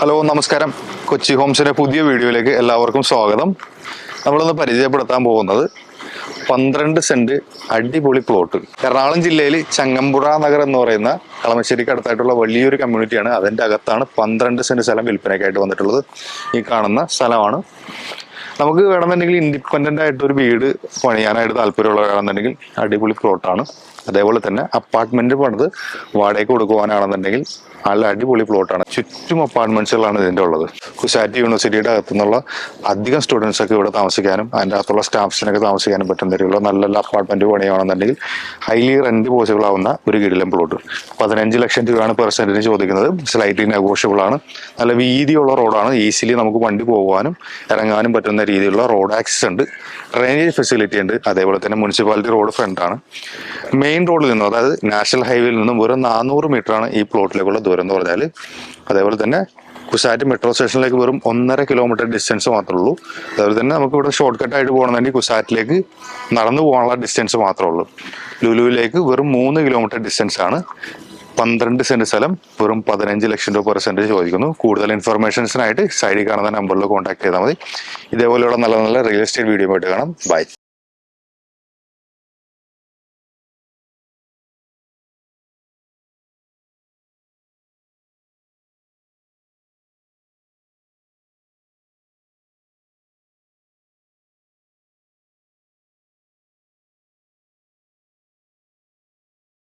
Hello നമസ്കാരം. കൊച്ചി ഹോംസിന്റെ പുതിയ വീഡിയോയിലേക്ക് എല്ലാവർക്കും സ്വാഗതം. നമ്മളൊന്ന് പരിചയപ്പെടുത്താൻ പോകുന്നത് പന്ത്രണ്ട് സെന്റ് അടിപൊളി പ്ലോട്ട് എറണാകുളം ജില്ലയിൽ ചങ്ങമ്പുഴ നഗർ എന്ന് പറയുന്ന കളമശ്ശേരിക്ക് അടുത്തായിട്ടുള്ള വലിയൊരു കമ്മ്യൂണിറ്റിയാണ് അതിന്റെ അകത്താണ് പന്ത്രണ്ട് സെന്റ് സ്ഥലം വിൽപ്പനയ്ക്കായിട്ട് വന്നിട്ടുള്ളത് ഈ കാണുന്ന സ്ഥലമാണ്. നമുക്ക് വേണമെന്നുണ്ടെങ്കിൽ ഇൻഡിപെൻഡന്റ് ആയിട്ട് ഒരു വീട് പണിയാനായിട്ട് താല്പര്യമുള്ളവരാണെന്നുണ്ടെങ്കിൽ അടിപൊളി പ്ലോട്ടാണ് അതേപോലെ തന്നെ അപ്പാർട്ട്മെന്റ് പണിത് വാടകയ്ക്ക് കൊടുക്കുവാനാണെന്നുണ്ടെങ്കിൽ നല്ല അടിപൊളി പ്ലോട്ടാണ് ചുറ്റും അപ്പാർട്ട്മെന്റ്സുകളാണ് ഇതിന്റെ ഉള്ളത്. കുസാറ്റി യൂണിവേഴ്സിറ്റിയുടെ അകത്തുനിന്നുള്ള അധികം സ്റ്റുഡൻസ് ഒക്കെ ഇവിടെ താമസിക്കാനും അതിന്റെ അകത്തുള്ള സ്റ്റാഫ്സിനൊക്കെ താമസിക്കാനും പറ്റുന്ന രീതിയിലുള്ള നല്ല നല്ല അപ്പാർട്ട്മെന്റ് പണിയാണെന്നുണ്ടെങ്കിൽ ഹൈലി റെന്റ് പോസിബിൾ ആവുന്ന ഒരു കിടിലം പ്ലോട്ട്. പതിനഞ്ച് ലക്ഷം രൂപയാണ് പെർ സെന്റിന് ചോദിക്കുന്നത്. സ്ലൈറ്റ്ലി നെഗോഷ്യബിൾ ആണ്. നല്ല വീതിയുള്ള റോഡാണ്. ഈസിലി നമുക്ക് വണ്ടി പോകാനും ഇറങ്ങാനും പറ്റുന്ന രീതിയിലുള്ള റോഡ് ആക്സസ് ഉണ്ട്. ഡ്രെയിനേജ് ഫെസിലിറ്റി ഉണ്ട്. അതേപോലെ തന്നെ മുനിസിപ്പാലിറ്റി റോഡ് ഫ്രണ്ട് ആണ്. മെയിൻ റോഡിൽ നിന്നും അതായത് നാഷണൽ ഹൈവേയിൽ നിന്നും വെറും നാനൂറ് മീറ്റർ ആണ് ഈ പ്ലോട്ടിലേക്കുള്ള ദൂരം എന്ന് പറഞ്ഞാൽ അതേപോലെ തന്നെ കുസാറ്റ് മെട്രോ സ്റ്റേഷനിലേക്ക് വെറും ഒന്നര കിലോമീറ്റർ ഡിസ്റ്റൻസ് മാത്രമേ ഉള്ളൂ അതേപോലെ തന്നെ നമുക്ക് ഇവിടെ ഷോർട്ട് കട്ട് ആയിട്ട് പോകണമെന്നുണ്ടെങ്കിൽ കുസാറ്റിലേക്ക് നടന്നു പോകാനുള്ള ഡിസ്റ്റൻസ് മാത്രമേ ഉള്ളൂ. ലുലുവിലേക്ക് വെറും മൂന്ന് കിലോമീറ്റർ ഡിസ്റ്റൻസ് ആണ്. പന്ത്രണ്ട് സെന്റ് സ്ഥലം വെറും പതിനഞ്ച് ലക്ഷം രൂപ പെർ സെന്റ് ചോദിക്കുന്നു. കൂടുതൽ ഇൻഫർമേഷൻസിനായിട്ട് സൈഡിൽ കാണുന്ന നമ്പറിൽ കോൺടാക്ട് ചെയ്താൽ മതി. ഇതേപോലെയുള്ള നല്ല നല്ല റിയൽ എസ്റ്റേറ്റ് വീഡിയോ ആയിട്ട് കാണാം. ബൈ